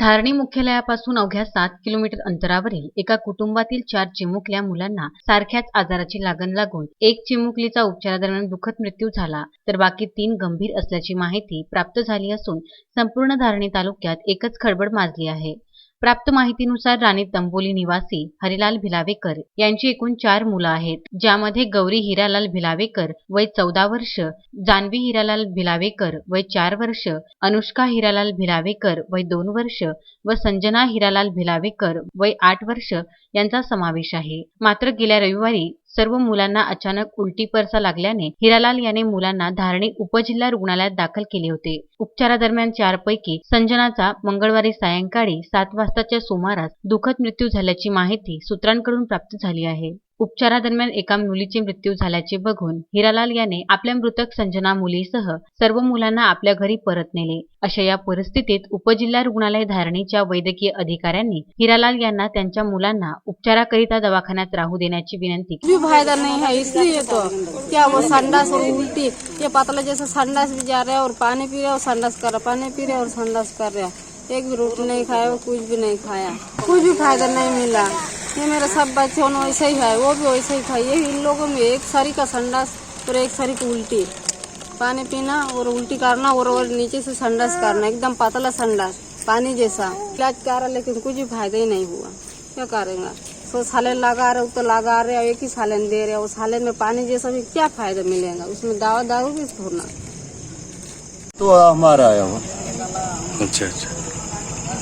धारणी मुख्यालयापासून अवघ्या सात किलोमीटर अंतरावरील एका कुटुंबातील चार चिमुकल्या मुलांना सारख्याच आजाराची लागण लागून एक चिमुकलीचा उपचारादरम्यान दुखत मृत्यू झाला. तर बाकी तीन गंभीर असल्याची माहिती प्राप्त झाली असून संपूर्ण धारणी तालुक्यात एकच खळबळ माजली आहे. प्राप्त माहितीनुसार राणी तंबोली निवासी हरिलाल भिलावेकर यांची एकूण चार मुलं आहेत ज्यामध्ये गौरी हिरालाल भिलावेकर वय चौदा वर्ष जानवी हिरालाल भिलावेकर वय चार वर्ष अनुष्का हिरालाल भिलावेकर वय दोन वर्ष व संजना हिरालाल भिलावेकर वय आठ वर्ष यांचा समावेश आहे. मात्र गेल्या रविवारी सर्व मुलांना अचानक उलटी परसा लागल्याने हिरालाल याने मुलांना धारणी उपजिल्हा रुग्णालयात दाखल केले होते. उपचारादरम्यान चारपैकी संजनाचा मंगळवारी सायंकाळी सात वाजताच्या सुमारास दुखद मृत्यू झाल्याची माहिती सूत्रांकडून प्राप्त झाली आहे. उपचारादरम्यान एका मुलीचे मृत्यू झाल्याचे बघून हिरालाल याने आपल्या मृतक संजना मुलीसह सर्व मुलांना आपल्या घरी परत नेले. अशा या परिस्थितीत उपजिल्हा रुग्णालय धारणीच्या वैद्यकीय अधिकाऱ्यांनी हिरालाल यांना त्यांच्या मुलांना उपचाराकरिता दवाखान्यात राहू देण्याची विनंती केली. भी फायदा नहीं है इसलिए तो क्या वो संडास और उल्टी. ये पतला जैसे संडास भी जा रहा है और पानी पी रहा है और संडास कर रहा पानी पी रहा है और संडास कर. रहा है एक भी रोटी नहीं खाया और कुछ भी नहीं खाया. कुछ भी फायदा नहीं मिला. ये मेरे सब बच्चों ने वैसे ही है वो भी वैसे ही खाई ये इन लोगों में एक सारी का संडास और एक सारी की उल्टी। पानी पीना और उल्टी करना और, और नीचे से संडास करना एकदम पतला संडास पानी जैसा। इलाज कर रहा लेकिन कुछ भी फ़ायदा ही नहीं हुआ। क्या करेगा? तो सालन लगा रहे तो लगा रहे एक ही सालन दे रहे हो सालन में पानी जैसा भी क्या फ़ायदा मिलेगा? उसमें दवा दारू भी थोड़ा। तो हमारा आया हुआ। अच्छा अच्छा।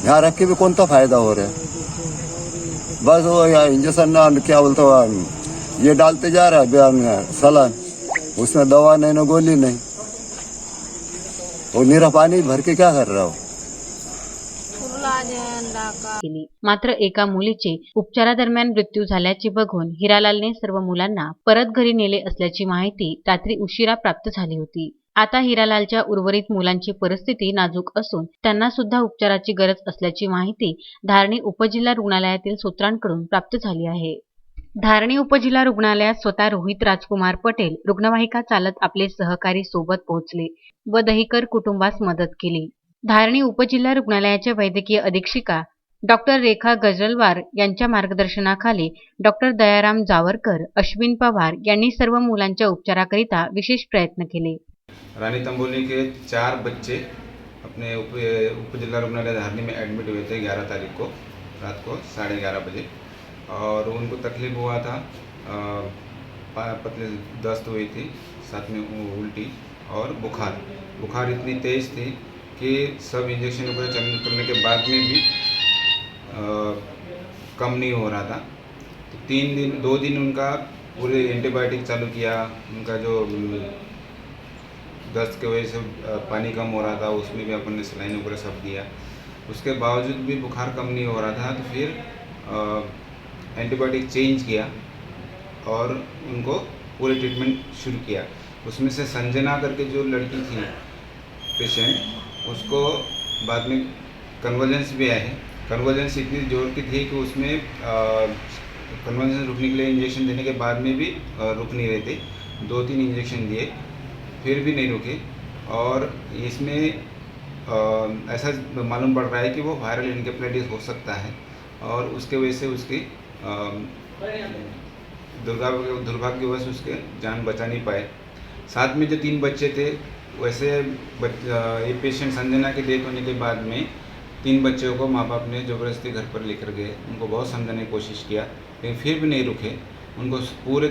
यहाँ रख के भी कौन सा फ़ायदा हो रहा है? बस वो इंजेक्शन ना क्या बोलते हो ये डालते जा रहा है बयान में सलान। उसमें दवा नहीं ना गोली नहीं। वो निरा पानी भर के क्या कर रहा हो? केली मात्र एका मुलीचे उपचारादरम्यान मृत्यू झाल्याचे बघून हिरालालने सर्व मुलांना परत घरी नेले असल्याची माहिती रात्री उशिरा प्राप्त झाली होती. आता हिरालालच्या उर्वरित मुलांची परिस्थिती नाजूक असून त्यांना सुद्धा उपचाराची गरज असल्याची माहिती धारणी उपजिल्हा रुग्णालयातील सूत्रांकडून प्राप्त झाली आहे. धारणी उपजिल्हा रुग्णालयात स्वतः रोहित राजकुमार पटेल रुग्णवाहिका चालत आपले सहकारी सोबत पोहोचले व दहीकर कुटुंबास मदत केली. धारणी उपजिल्हा रुग्णालयाच्या वैद्यकीय अधीक्षिका डॉक्टर रेखा गजलवार यांच्या मार्गदर्शनाखाली डॉक्टर दयाराम जावरकर अश्विन पवार यांनी सर्व मुलांच्या उपचाराकरिता विशेष प्रयत्न केले. रानी तंबोली के चार बच्चे अपने उप जिला रुग्णालय धारनी में एडमिट हुए थे ग्यारह तारीख को रात को साढ़े ग्यारह बजे। और उनको तकलीफ़ हुआ था पतली दस्त हुई थी साथ में उल्टी और बुखार। बुखार इतनी तेज़ थी कि सब इंजेक्शन वगैरह चलने करने के बाद में भी अ, कम नहीं हो रहा था। तो तीन दिन दो दिन उनका पूरे एंटीबायोटिक चालू किया उनका जो दस्त की वजह से पानी कम हो रहा था, उसमें भी अपन ने सलाइन वगैरह सब दिया उसके बावजूद भी बुखार कम नहीं हो रहा था तो फिर एंटीबायोटिक चेंज किया और उनको पूरे ट्रीटमेंट शुरू किया। उसमें से संजना करके जो लड़की थी पेशेंट उसको बाद में कन्वर्जेंस भी आए कन्वर्जेंस इतनी ज़ोर की थी कि उसमें कन्वर्जेंस रुकने के लिए इंजेक्शन देने के बाद में भी रुक नहीं रहे थे। दो तीन इंजेक्शन दिए। फिर भी नहीं रुके। और इसमें ऐसा मालूम पड़ रहा है कि वो वायरल इनकेप्लेटिस हो सकता है। और उसके वजह से उसकी दुर्भाग्य, दुर्भाग्यवश उसके जान बचा नहीं पाए। साथ में जो तीन बच्चे थे, वैसे ये पेशेंट संजना की डेथ होने के बाद में तीन बच्चों को माँ बाप ने ज़बरदस्ती घर पर लेकर गए। उनको बहुत समझाने की कोशिश किया, लेकिन फिर भी नहीं रुके। उनको पूरे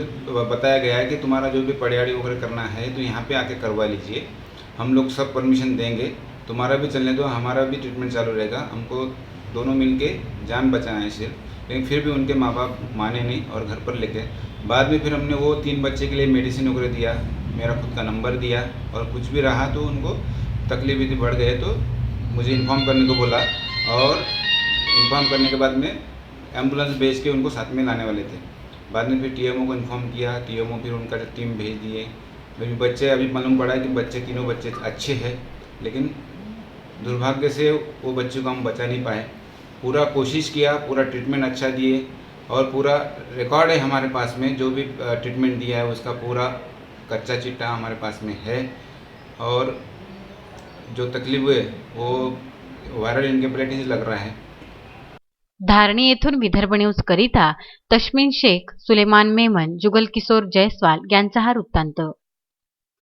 बताया गया है कि तुम्हारा जो भी पड़ियाड़ी वगैरह करना है तो यहाँ पे आके करवा लीजिए। हम लोग सब परमिशन देंगे। तुम्हारा भी चलने दो, हमारा भी ट्रीटमेंट चालू रहेगा। हमको दोनों मिलके जान बचाना है सिर्फ़। लेकिन फिर भी उनके माँ बाप माने नहीं और घर पर लेके बाद में फिर हमने वो तीन बच्चे के लिए मेडिसिन वगैरह दिया, मेरा खुद का नंबर दिया और कुछ भी रहा तो उनको तकलीफ़ यदि बढ़ गए तो मुझे इन्फॉर्म करने को बोला और इन्फॉर्म करने के बाद में एंबुलेंस भेज के उनको साथ में लाने वाले थे। बाद में फिर टीएमओ को इन्फॉर्म किया, टीएमओ फिर उनका टीम भेज दिए। फिर बच्चे, अभी मालूम पड़ा है कि बच्चे, तीनों बच्चे अच्छे हैं, लेकिन दुर्भाग्य से वो बच्चों को हम बचा नहीं पाए। पूरा कोशिश किया, पूरा ट्रीटमेंट अच्छा दिए और पूरा रिकॉर्ड है हमारे पास में, जो भी ट्रीटमेंट दिया है, उसका पूरा कच्चा चिट्टा हमारे पास में है। और जो तकलीफ़ हुए वो वायरल इनकेपेबिलिटी लग रहा है। धारणी येथून विदर्भ न्यूज करिता तश्मिन शेख सुलेमान मेमन जुगल किशोर जयस्वाल यांचा हा वृत्तांत.